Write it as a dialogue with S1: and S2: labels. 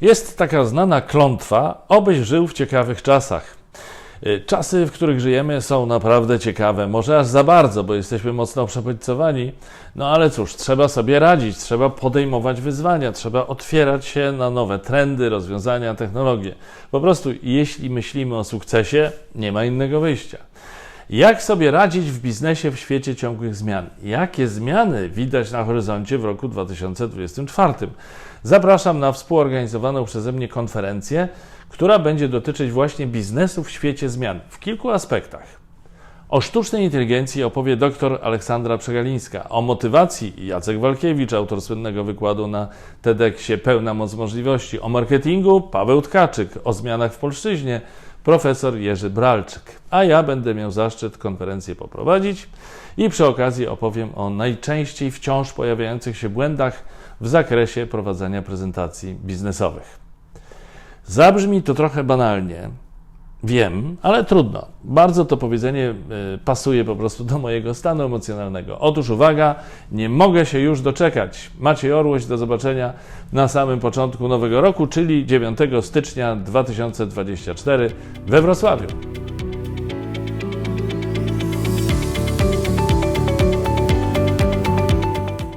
S1: Jest taka znana klątwa, obyś żył w ciekawych czasach. Y, Czasy, w których żyjemy, są naprawdę ciekawe. Może aż za bardzo, bo jesteśmy mocno przebodźcowani. No ale cóż, trzeba sobie radzić, trzeba podejmować wyzwania, trzeba otwierać się na nowe trendy, rozwiązania, technologie. Po prostu, jeśli myślimy o sukcesie, nie ma innego wyjścia. Jak sobie radzić w biznesie w świecie ciągłych zmian? Jakie zmiany widać na horyzoncie w roku 2024? Zapraszam na współorganizowaną przeze mnie konferencję, która będzie dotyczyć właśnie biznesu w świecie zmian w kilku aspektach. O sztucznej inteligencji opowie dr Aleksandra Przegalińska. O motywacji Jacek Walkiewicz, autor słynnego wykładu na TEDxie Pełna moc możliwości. O marketingu Paweł Tkaczyk. O zmianach w polszczyźnie profesor Jerzy Bralczyk. A ja będę miał zaszczyt konferencję poprowadzić i przy okazji opowiem o najczęściej wciąż pojawiających się błędach w zakresie prowadzenia prezentacji biznesowych. Zabrzmi to trochę banalnie, wiem, ale trudno. Bardzo to powiedzenie y, pasuje po prostu do mojego stanu emocjonalnego. Otóż uwaga, nie mogę się już doczekać. Maciej Orłoś, do zobaczenia na samym początku nowego roku, czyli 9 stycznia 2024 we Wrocławiu.